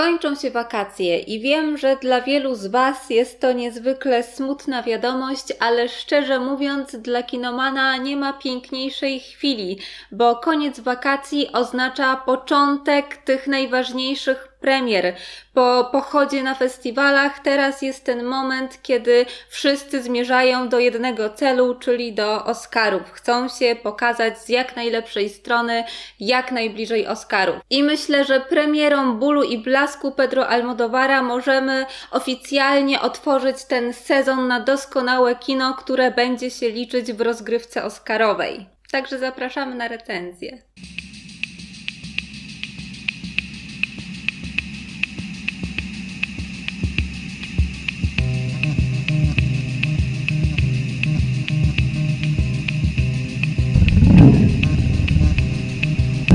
Kończą się wakacje i wiem, że dla wielu z Was jest to niezwykle smutna wiadomość, ale szczerze mówiąc, dla kinomana nie ma piękniejszej chwili, bo koniec wakacji oznacza początek tych najważniejszych premier. Po pochodzie na festiwalach teraz jest ten moment, kiedy wszyscy zmierzają do jednego celu, czyli do Oscarów. Chcą się pokazać z jak najlepszej strony, jak najbliżej Oscarów. I myślę, że premierą Bólu i Blasku Pedro Almodovara możemy oficjalnie otworzyć ten sezon na doskonałe kino, które będzie się liczyć w rozgrywce Oscarowej. Także zapraszamy na recenzję.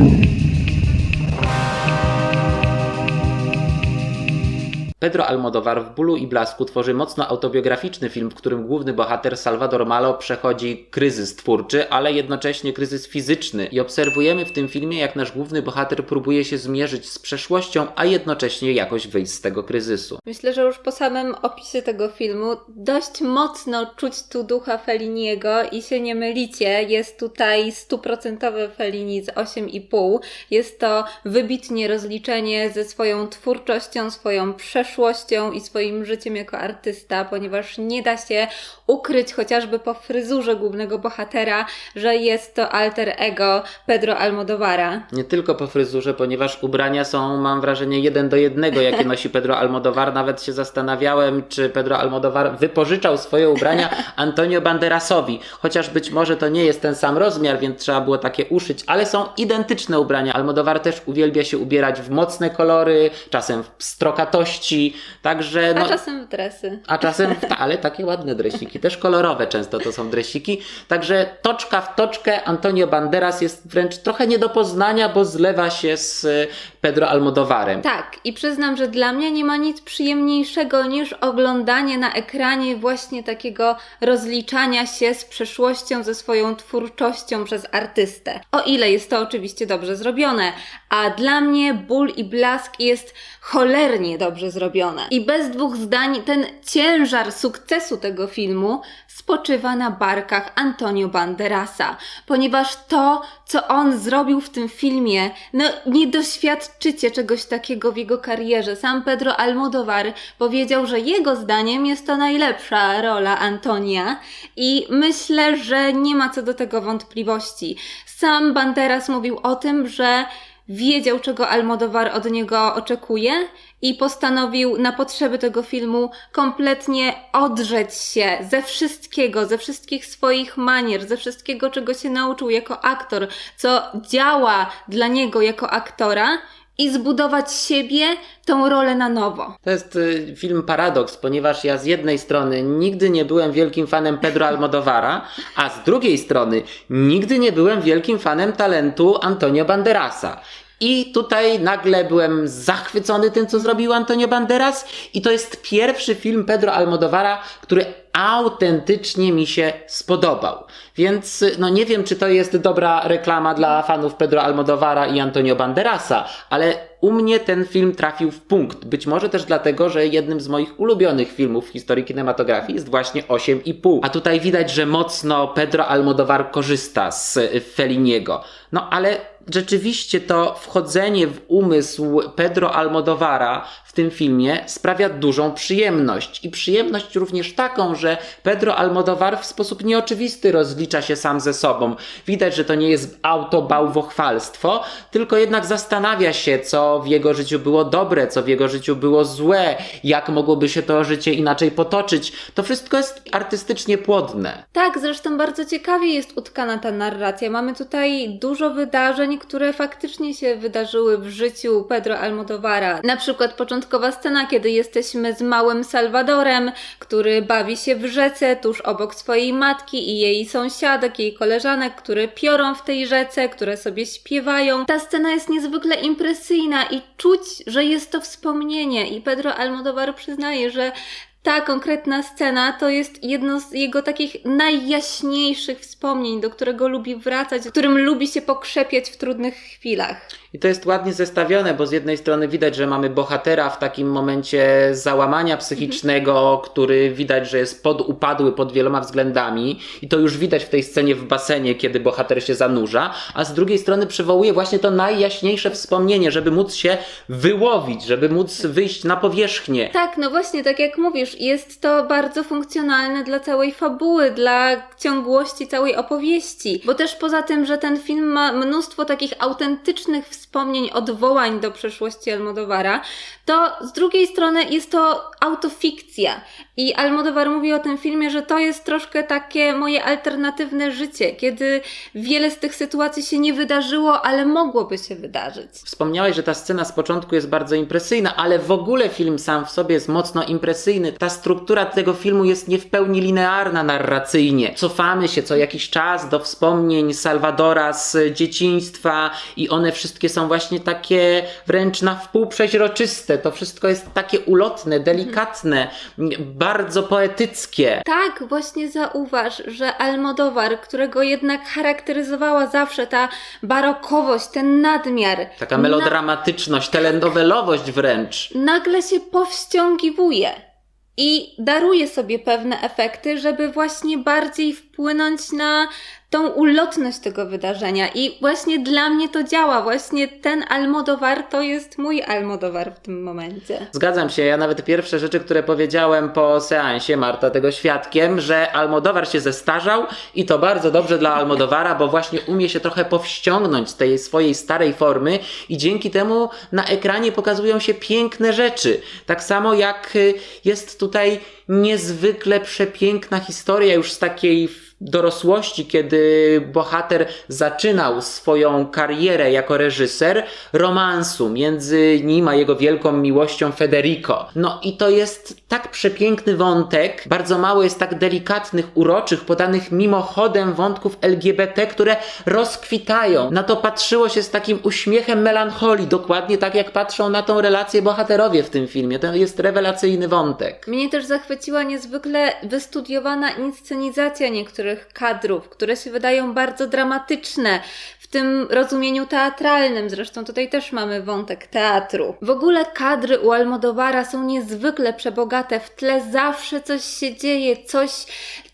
Música Pedro Almodovar w Bólu i Blasku tworzy mocno autobiograficzny film, w którym główny bohater Salvador Malo przechodzi kryzys twórczy, ale jednocześnie kryzys fizyczny i obserwujemy w tym filmie, jak nasz główny bohater próbuje się zmierzyć z przeszłością, a jednocześnie jakoś wyjść z tego kryzysu. Myślę, że już po samym opisie tego filmu dość mocno czuć tu ducha Felliniego i się nie mylicie. Jest tutaj stuprocentowe Fellini z 8,5. Jest to wybitnie rozliczenie ze swoją twórczością, swoją przeszłością i swoim życiem jako artysta, ponieważ nie da się ukryć chociażby po fryzurze głównego bohatera, że jest to alter ego Pedro Almodovara. Nie tylko po fryzurze, ponieważ ubrania są, mam wrażenie, jeden do jednego, jakie nosi Pedro Almodovar. Nawet się zastanawiałem, czy Pedro Almodovar wypożyczał swoje ubrania Antonio Banderasowi. Chociaż być może to nie jest ten sam rozmiar, więc trzeba było takie uszyć, ale są identyczne ubrania. Almodovar też uwielbia się ubierać w mocne kolory, czasem w strokatości, także... A No, czasem w dresy. a czasem, ta, ale takie ładne dresiki, też kolorowe często to są dresiki. Także toczka w toczkę Antonio Banderas jest wręcz trochę nie do poznania, bo zlewa się z e, Pedro Almodovarem. Tak, i przyznam, że dla mnie nie ma nic przyjemniejszego niż oglądanie na ekranie właśnie takiego rozliczania się z przeszłością, ze swoją twórczością przez artystę. O ile jest to oczywiście dobrze zrobione, a dla mnie ból i blask jest cholernie dobrze zrobione. I bez dwóch zdań ten ciężar sukcesu tego filmu spoczywa na barkach Antonio Banderasa, ponieważ to, co on zrobił w tym filmie, no nie doświadczycie czegoś takiego w jego karierze. Sam Pedro Almodovar powiedział, że jego zdaniem jest to najlepsza rola Antonia i myślę, że nie ma co do tego wątpliwości. Sam Banderas mówił o tym, że wiedział, czego Almodovar od niego oczekuje i postanowił na potrzeby tego filmu kompletnie odrzeć się ze wszystkiego, ze wszystkich swoich manier, ze wszystkiego, czego się nauczył jako aktor, co działa dla niego jako aktora i zbudować siebie, tą rolę na nowo. To jest y, film paradoks, ponieważ ja z jednej strony nigdy nie byłem wielkim fanem Pedro Almodovara, a z drugiej strony nigdy nie byłem wielkim fanem talentu Antonio Banderasa. I tutaj nagle byłem zachwycony tym, co zrobił Antonio Banderas, i to jest pierwszy film Pedro Almodovara, który autentycznie mi się spodobał. Więc no nie wiem, czy to jest dobra reklama dla fanów Pedro Almodovara i Antonio Banderasa, ale u mnie ten film trafił w punkt. Być może też dlatego, że jednym z moich ulubionych filmów w historii kinematografii jest właśnie 8,5. A tutaj widać, że mocno Pedro Almodovar korzysta z Felliniego. No ale rzeczywiście to wchodzenie w umysł Pedro Almodovara w tym filmie sprawia dużą przyjemność. I przyjemność również taką, że Pedro Almodovar w sposób nieoczywisty rozlicza się sam ze sobą. Widać, że to nie jest autobałwochwalstwo, tylko jednak zastanawia się, co w jego życiu było dobre, co w jego życiu było złe, jak mogłoby się to życie inaczej potoczyć. To wszystko jest artystycznie płodne. Tak, zresztą bardzo ciekawie jest utkana ta narracja. Mamy tutaj dużo wydarzeń, które faktycznie się wydarzyły w życiu Pedro Almodovara. Na przykład początkowa scena, kiedy jesteśmy z małym Salwadorem, który bawi się w rzece tuż obok swojej matki i jej sąsiadek, jej koleżanek, które piorą w tej rzece, które sobie śpiewają. Ta scena jest niezwykle impresyjna i czuć, że jest to wspomnienie i Pedro Almodovar przyznaje, że ta konkretna scena to jest jedno z jego takich najjaśniejszych wspomnień, do którego lubi wracać, którym lubi się pokrzepiać w trudnych chwilach. I to jest ładnie zestawione, bo z jednej strony widać, że mamy bohatera w takim momencie załamania psychicznego, który widać, że jest podupadły pod wieloma względami i to już widać w tej scenie w basenie, kiedy bohater się zanurza, a z drugiej strony przywołuje właśnie to najjaśniejsze wspomnienie, żeby móc się wyłowić, żeby móc wyjść na powierzchnię. Tak, no właśnie, tak jak mówisz, jest to bardzo funkcjonalne dla całej fabuły, dla ciągłości całej opowieści. Bo też poza tym, że ten film ma mnóstwo takich autentycznych wspomnień, odwołań do przeszłości Almodovara, to z drugiej strony jest to autofikcja. I Almodovar mówi o tym filmie, że to jest troszkę takie moje alternatywne życie, kiedy wiele z tych sytuacji się nie wydarzyło, ale mogłoby się wydarzyć. Wspomniałeś, że ta scena z początku jest bardzo impresyjna, ale w ogóle film sam w sobie jest mocno impresyjny. Ta struktura tego filmu jest nie w pełni linearna narracyjnie. Cofamy się co jakiś czas do wspomnień Salwadora z dzieciństwa i one wszystkie są właśnie takie wręcz na wpół przeźroczyste. To wszystko jest takie ulotne, delikatne, bardzo poetyckie. Tak, właśnie zauważ, że Almodovar, którego jednak charakteryzowała zawsze ta barokowość, ten nadmiar, Taka melodramatyczność, telenowelowość wręcz. nagle się powściągiwuje i daruje sobie pewne efekty, żeby właśnie bardziej wpłynąć na tą ulotność tego wydarzenia. I właśnie dla mnie to działa. Właśnie ten Almodovar to jest mój Almodovar w tym momencie. Zgadzam się, ja nawet pierwsze rzeczy, które powiedziałem po seansie, Marta tego świadkiem, że Almodowar się zestarzał i to bardzo dobrze dla Almodowara, bo właśnie umie się trochę powściągnąć z tej swojej starej formy i dzięki temu na ekranie pokazują się piękne rzeczy. Tak samo jak y, jest tutaj niezwykle przepiękna historia już z takiej dorosłości, kiedy bohater zaczynał swoją karierę jako reżyser, romansu między nim a jego wielką miłością Federico. No i to jest tak przepiękny wątek, bardzo mało jest tak delikatnych, uroczych, podanych mimochodem wątków LGBT, które rozkwitają. Na to patrzyło się z takim uśmiechem melancholii, dokładnie tak jak patrzą na tą relację bohaterowie w tym filmie. To jest rewelacyjny wątek. Mnie też zachwyciła niezwykle wystudiowana inscenizacja niektórych kadrów, które się wydają bardzo dramatyczne w tym rozumieniu teatralnym. Zresztą tutaj też mamy wątek teatru. W ogóle kadry u Almodovara są niezwykle przebogate. W tle zawsze coś się dzieje, coś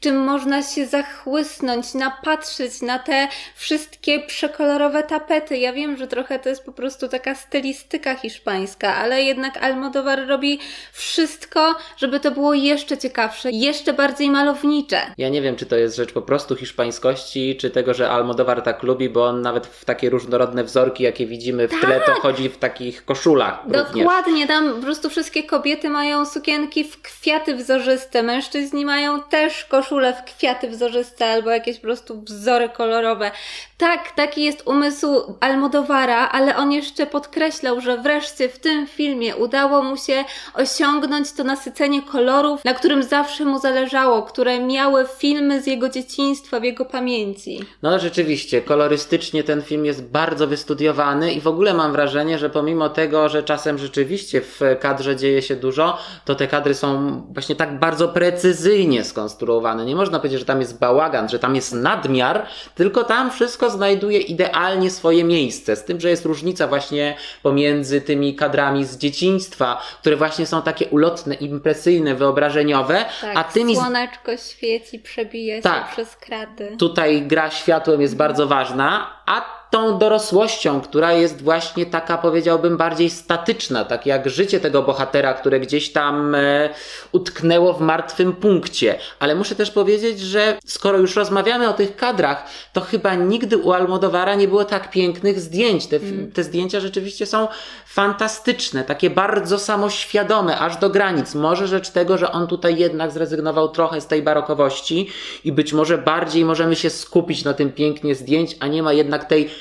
czym można się zachłysnąć, napatrzeć na te wszystkie przekolorowe tapety. Ja wiem, że trochę to jest po prostu taka stylistyka hiszpańska, ale jednak Almodovar robi wszystko, żeby to było jeszcze ciekawsze, jeszcze bardziej malownicze. Ja nie wiem, czy to jest rzecz po prostu hiszpańskości, czy tego, że Almodovar tak lubi, bo on nawet w takie różnorodne wzorki, jakie widzimy w tle, to chodzi w takich koszulach również. Dokładnie, tam po prostu wszystkie kobiety mają sukienki w kwiaty wzorzyste, mężczyźni mają też koszule w kwiaty wzorzyste albo jakieś po prostu wzory kolorowe. Tak, taki jest umysł Almodovara, ale on jeszcze podkreślał, że wreszcie w tym filmie udało mu się osiągnąć to nasycenie kolorów, na którym zawsze mu zależało, które miały filmy z jego dzieciństwa w jego pamięci. No rzeczywiście, kolorystycznie ten film jest bardzo wystudiowany i w ogóle mam wrażenie, że pomimo tego, że czasem rzeczywiście w kadrze dzieje się dużo, to te kadry są właśnie tak bardzo precyzyjnie skonstruowane. Nie można powiedzieć, że tam jest bałagan, że tam jest nadmiar, tylko tam wszystko znajduje idealnie swoje miejsce. Z tym, że jest różnica właśnie pomiędzy tymi kadrami z dzieciństwa, które właśnie są takie ulotne, impresyjne, wyobrażeniowe, Tak, a tymi słoneczko świeci, przebija Tak. się przez kraty. tutaj gra światłem jest bardzo ważna, a tą dorosłością, która jest właśnie taka, powiedziałbym, bardziej statyczna, tak jak życie tego bohatera, które gdzieś tam e, utknęło w martwym punkcie. Ale muszę też powiedzieć, że skoro już rozmawiamy o tych kadrach, to chyba nigdy u Almodovara nie było tak pięknych zdjęć. Te, te zdjęcia rzeczywiście są fantastyczne, takie bardzo samoświadome, aż do granic. Może rzecz tego, że on tutaj jednak zrezygnował trochę z tej barokowości i być może bardziej możemy się skupić na tym pięknie zdjęć, a nie ma jednak tej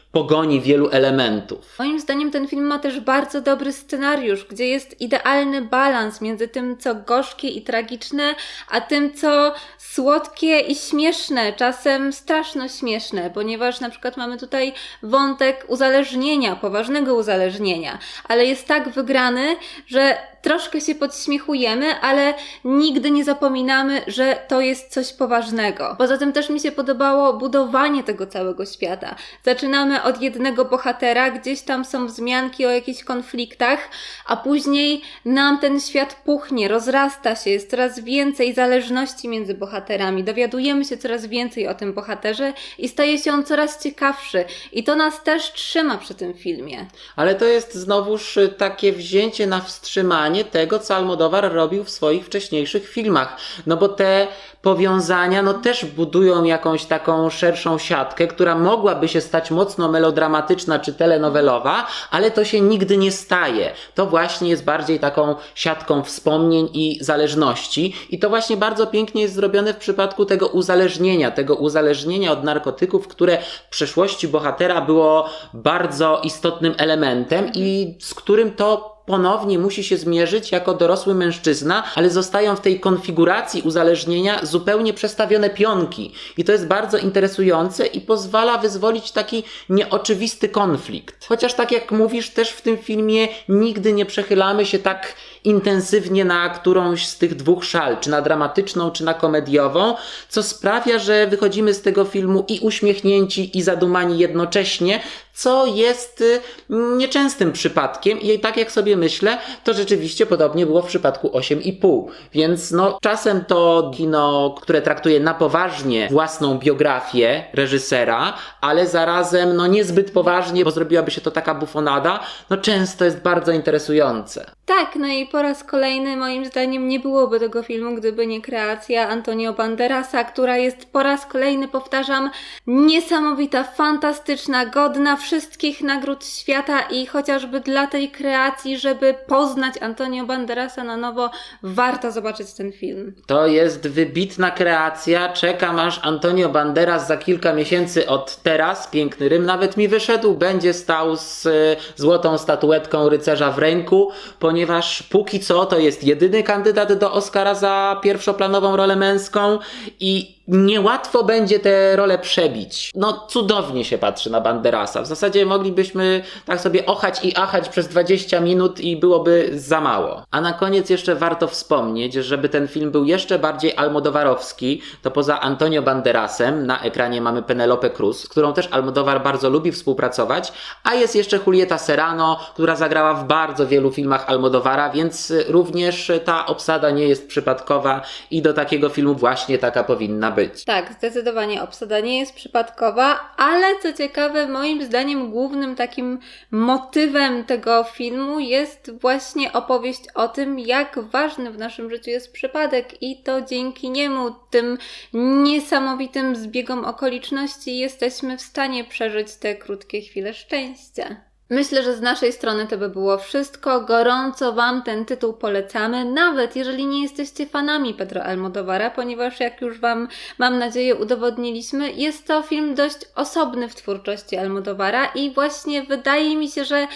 pogoni wielu elementów. Moim zdaniem ten film ma też bardzo dobry scenariusz, gdzie jest idealny balans między tym, co gorzkie i tragiczne, a tym, co słodkie i śmieszne, czasem straszno śmieszne, ponieważ na przykład mamy tutaj wątek uzależnienia, poważnego uzależnienia, ale jest tak wygrany, że troszkę się podśmiechujemy, ale nigdy nie zapominamy, że to jest coś poważnego. Poza tym też mi się podobało budowanie tego całego świata. Zaczynamy od jednego bohatera, gdzieś tam są wzmianki o jakichś konfliktach, a później nam ten świat puchnie, rozrasta się, jest coraz więcej zależności między bohaterami. Dowiadujemy się coraz więcej o tym bohaterze i staje się on coraz ciekawszy. I to nas też trzyma przy tym filmie. Ale to jest znowuż y, takie wzięcie na wstrzymanie tego, co Almodóvar robił w swoich wcześniejszych filmach. No bo te powiązania no też budują jakąś taką szerszą siatkę, która mogłaby się stać mocno melodramatyczna czy telenowelowa, ale to się nigdy nie staje. To właśnie jest bardziej taką siatką wspomnień i zależności i to właśnie bardzo pięknie jest zrobione w przypadku tego uzależnienia, tego uzależnienia od narkotyków, które w przeszłości bohatera było bardzo istotnym elementem i z którym to ponownie musi się zmierzyć jako dorosły mężczyzna, ale zostają w tej konfiguracji uzależnienia zupełnie przestawione pionki. I to jest bardzo interesujące i pozwala wyzwolić taki nieoczywisty konflikt. Chociaż tak jak mówisz, też w tym filmie nigdy nie przechylamy się tak intensywnie na którąś z tych dwóch szal, czy na dramatyczną, czy na komediową, co sprawia, że wychodzimy z tego filmu i uśmiechnięci, i zadumani jednocześnie, co jest y, nieczęstym przypadkiem i tak jak sobie myślę, to rzeczywiście podobnie było w przypadku 8,5. Więc no, czasem to kino, które traktuje na poważnie własną biografię reżysera, ale zarazem no niezbyt poważnie, bo zrobiłaby się to taka bufonada, no często jest bardzo interesujące. Tak, no i po raz kolejny moim zdaniem nie byłoby tego filmu, gdyby nie kreacja Antonio Banderasa, która jest po raz kolejny, powtarzam, niesamowita, fantastyczna, godna wszystkich nagród świata i chociażby dla tej kreacji, żeby poznać Antonio Banderasa na nowo, warto zobaczyć ten film. To jest wybitna kreacja. Czekam aż Antonio Banderas za kilka miesięcy od teraz, piękny rym, nawet mi wyszedł, będzie stał z e, złotą statuetką rycerza w ręku, ponieważ póki co to jest jedyny kandydat do Oscara za pierwszoplanową rolę męską i niełatwo będzie tę rolę przebić. No, cudownie się patrzy na Banderasa. W zasadzie moglibyśmy tak sobie ochać i achać przez 20 minut i byłoby za mało. A na koniec jeszcze warto wspomnieć, żeby ten film był jeszcze bardziej almodowarowski, to poza Antonio Banderasem na ekranie mamy Penelope Cruz, z którą też Almodovar bardzo lubi współpracować, a jest jeszcze Julieta Serrano, która zagrała w bardzo wielu filmach Almodovara, więc również ta obsada nie jest przypadkowa i do takiego filmu właśnie taka być. Tak, zdecydowanie obsada nie jest przypadkowa, ale co ciekawe, moim zdaniem głównym takim motywem tego filmu jest właśnie opowieść o tym, jak ważny w naszym życiu jest przypadek i to dzięki niemu, tym niesamowitym zbiegom okoliczności, jesteśmy w stanie przeżyć te krótkie chwile szczęścia. Myślę, że z naszej strony to by było wszystko. Gorąco Wam ten tytuł polecamy, nawet jeżeli nie jesteście fanami Pedro Almodovara, ponieważ jak już Wam, mam nadzieję, udowodniliśmy, jest to film dość osobny w twórczości Almodovara i właśnie wydaje mi się, że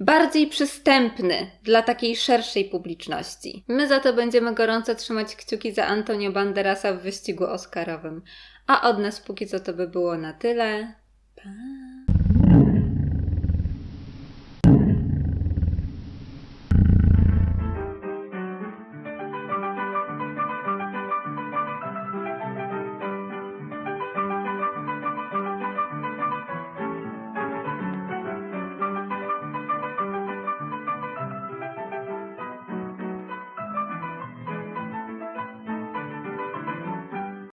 bardziej przystępny dla takiej szerszej publiczności. My za to będziemy gorąco trzymać kciuki za Antonio Banderasa w wyścigu Oscarowym. A od nas póki co to by było na tyle. Pa!